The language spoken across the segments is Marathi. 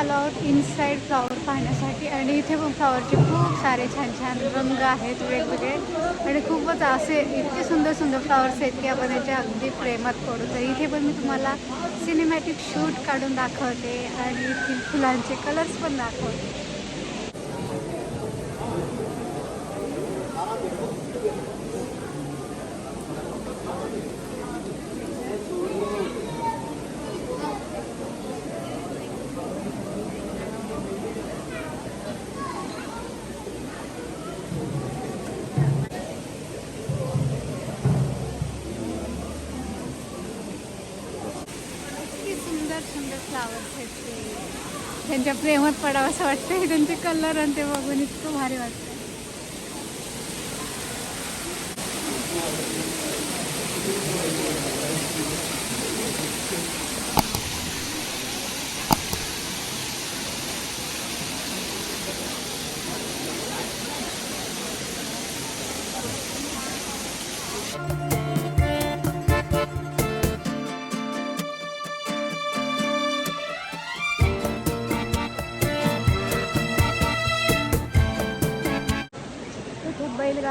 आलो आहोत इनसाईड फ्लॉवर पाहण्यासाठी आणि इथे पण फ्लॉवरचे खूप सारे छान छान रंग आहेत वेगवेगळे. आणि खूपच असे इतके सुंदर सुंदर फ्लॉवर्स आहेत की आपण याच्या अगदी प्रेमात पडू. तर इथे पण मी तुम्हाला सिनेमॅटिक शूट काढून दाखवते आणि इथे फुलांचे कलर्स पण दाखवते किती फ्लावर्स आहेत ते त्यांच्या प्रेमात पडावं असं वाटतं. त्यांचे कलर आणि ते बघून इतकं भारी वाटतं.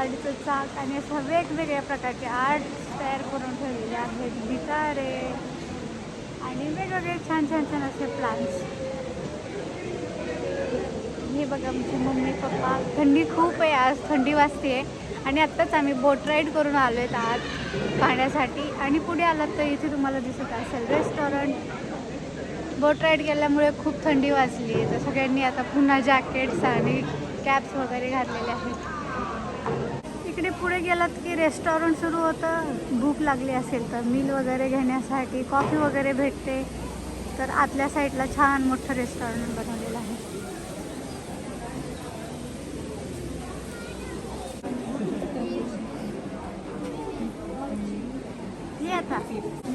गाडीचं चाक आणि अशा वेगवेगळ्या प्रकारचे आर्ट तयार करून ठेवलेले आहेत. गिटारे आणि वेगवेगळे छान छान छान असे प्लांट्स हे बघा आमची मम्मी पप्पा. थंडी खूप आहे आज. थंडी वाजते आहे आणि आत्ताच आम्ही बोट राईड करून आलो आहेत आत पाहण्यासाठी. आणि पुढे आलात तर इथे तुम्हाला दिसत असेल रेस्टॉरंट बोट राईड केल्यामुळे खूप थंडी वाजली आहे तर सगळ्यांनी आता पुन्हा जॅकेट्स आणि कॅप्स वगैरे घातलेले आहेत. इकडे पुढे गेलात की रेस्टॉरंट सुरू होतं. भूक लागली असेल तर मिल वगैरे घेण्यासाठी कॉफी वगैरे भेटते. तर आतल्या साईडला छान मोठं रेस्टॉरंट बनवलेलं आहे.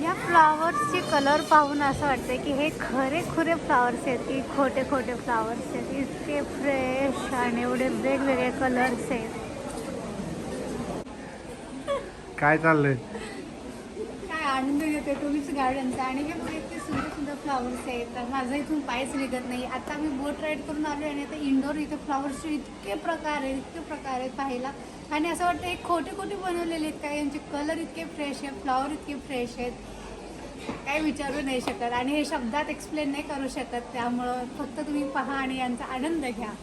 या फ्लावर्सचे कलर पाहून असं वाटतं की हे खरे खुरे फ्लावर्स आहेत की खोटे खोटे फ्लावर्स आहेत. इतके फ्रेश आणि एवढे वेगवेगळे कलर्स आहेत. काय चाललंय? काय आनंद घेते टोलीच गार्डनचा. आणि हे बघा इतके सुंदर सुंदर फ्लावर्स आहेत. तर माझा इथून पायच निघत नाही. आता मी बोट राईड करून आलो आणि आता इंडोर इथे फ्लावर्सचे इतके प्रकार आहेत इतके प्रकार आहेत पाहायला. आणि असं वाटतं एक खोटे खोटे बनवलेले आहेत काय यांचे कलर इतके फ्रेश आहेत फ्लॉवर इतके फ्रेश आहेत. काय विचारू नाही शकत. आणि हे शब्दात एक्सप्लेन नाही करू शकत. त्यामुळं फक्त तुम्ही पहा आणि यांचा आनंद घ्या.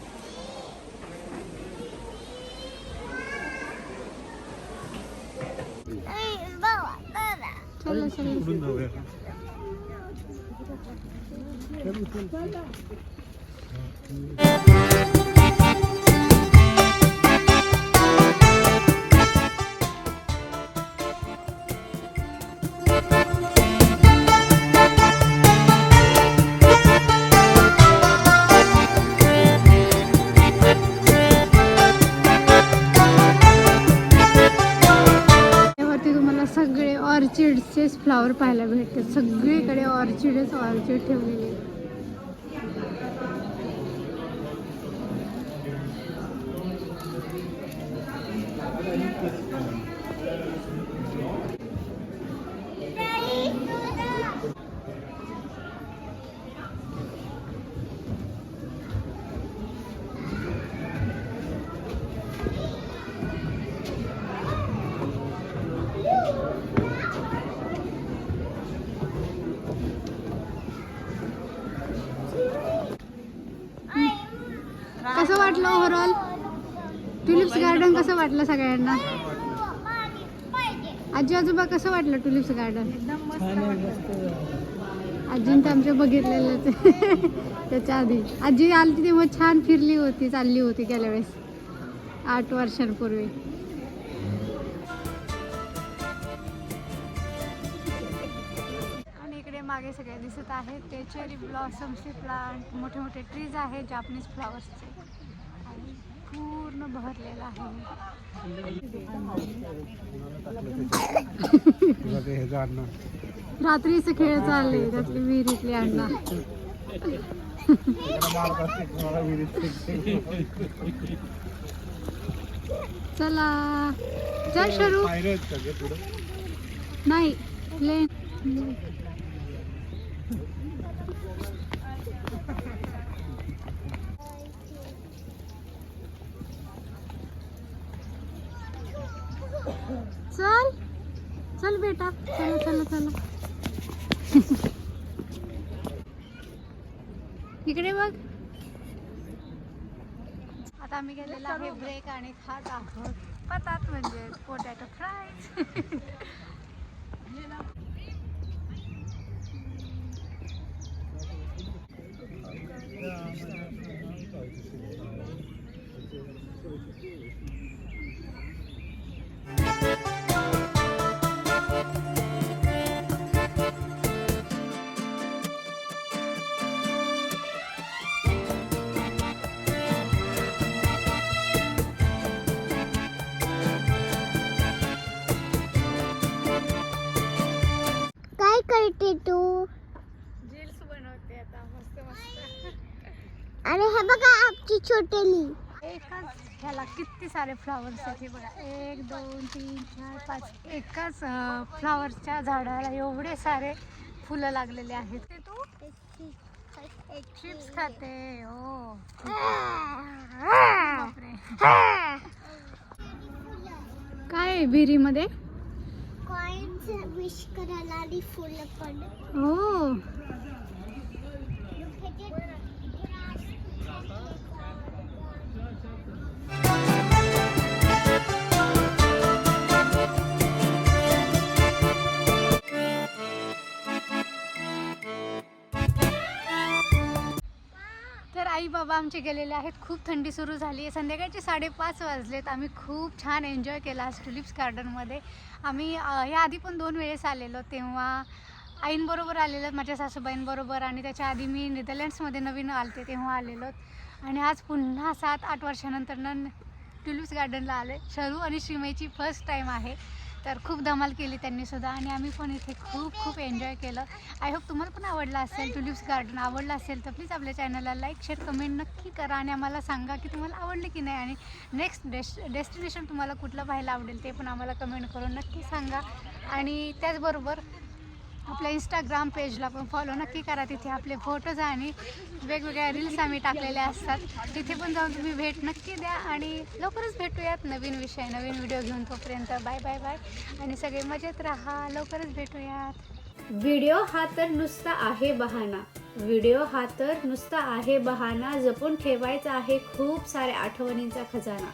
चला चला कुठून जाऊया ऑर्चिडचेच फ्लॉवर फ्लावर पाहायला भेटतात. सगळीकडे ऑर्चिडच ऑर्चिड ठेवलेले वाटलं ओव्हरऑल टुलिप्स गार्डन कसं वाटलं सगळ्यांना? आजी आजोबा कसं वाटलं टुलिप्स गार्डन आजींचं आमच्या बघितलेलं त्याच्या आधी. आजी आली तेव्हा छान फिरली होती चालली होती गेल्या वेळेस. आठ वर्षांपूर्वी. आणि इकडे मागे सगळे दिसत आहेत. ते चेरी ब्लॉसम्सचे प्लांट मोठे मोठे ट्रीज आहेत जापनीज फ्लॉवर्सचे पूर्ण बहरलेलं आहे. रात्रीचे खेळ चालले त्यातले विहिरीतले अण्णा. चला. चल शरू. नाही प्लेन चल चल बेटा चला चला चला इकडे बघ. आता आम्ही गेलेलो आहे ब्रेक आणि खात आहोत. पतात म्हणजे पोटॅटो फ्राय आणि हे बघा आमची छोटेली. एकाच ह्याला किती सारे फ्लावर्स आहेत हे बघा. एक दोन तीन चार पाच. एकाच फ्लावरच्या झाडाला एवढे सारे फुलं लागलेले आहेत. ते तू? चिप्स खाते. हो. बापरे. काय आहे विहिरीमध्ये? कॉइन्स विश करायला आणि फुलं पण. हो. तर आई बाबा आमचे गेलेले आहेत. खूप थंडी सुरू झाली आहे संध्याकाळचे साडेपाच वाजलेत. आम्ही खूप छान एन्जॉय केला आज टुलिप्स गार्डनमध्ये आम्ही ह्या आधी पण दोन वेळेस आलेलो तेव्हा. आईंबरोबर आलेलं माझ्या सासूबाईंबरोबर आणि त्याच्या आधी मी नेदरलँड्समध्ये नवीन आलते तेव्हा आलेलो आणि आज पुन्हा सात आठ वर्षानंतर न टुलिप्स गार्डनला आले शरू आणि श्रीमईची फर्स्ट टाईम आहे. तर खूप धमाल केली त्यांनी सुद्धा आणि आम्ही पण इथे खूप खूप एन्जॉय केलं. आय होप तुम्हाला पण आवडलं असेल टुलिप्स गार्डन आवडलं असेल तर प्लीज आपल्या चॅनलला लाईक शेअर कमेंट नक्की करा आणि आम्हाला सांगा की तुम्हाला आवडले की नाही आणि नेक्स्ट डेस्ट डेस्टिनेशन तुम्हाला कुठलं पाहायला आवडेल ते पण आम्हाला कमेंट करून नक्की सांगा. आणि त्याचबरोबर आपल्या इंस्टाग्राम पेजला पण फॉलो नक्की करा. तिथे आपले फोटोज आणि वेगवेगळ्या रील्स आम्ही टाकलेल्या असतात. तिथे पण जाऊन तुम्ही भेट नक्की द्या आणि लवकरच भेटूयात नवीन विषय नवीन व्हिडिओ घेऊन तोपर्यंत. बाय बाय बाय आणि सगळे मजेत राहा. लवकरच भेटूयात. व्हिडिओ हा तर नुसता आहे बहाणा व्हिडिओ हा तर नुसता आहे बहाणा जपून ठेवायचा आहे खूप साऱ्या आठवणींचा खजाना.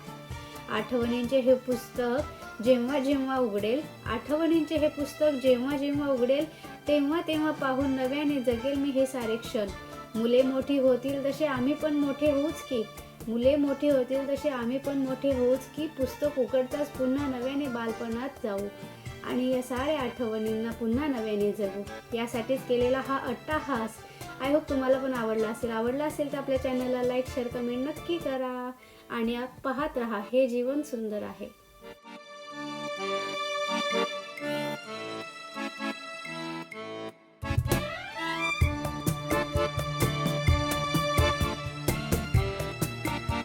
आठवणींचे हे पुस्तक जेव्हा जेव्हा उघडेल आठवणींचे हे पुस्तक जेव्हा जेव्हा उघडेल तेव्हा तेव्हा पाहून नव्याने जगेल मी हे सारे क्षण. मुले मोठी होतील तसे आम्ही पण मोठे होऊच की. मुले मोठे होतील तसे आम्ही पण मोठे होऊच की. पुस्तक उघडताच पुन्हा नव्याने बालपणात जाऊ. आणि या साऱ्या आठवणींना पुन्हा नव्याने जगू. यासाठीच केलेला हा अट्टाहास. आय होप तुम्हाला पण आवडला असेल. आवडला असेल तर आपल्या चॅनलला लाईक शेअर कमेंट नक्की करा. आणि पाहत राहा. हे जीवन सुंदर आहे.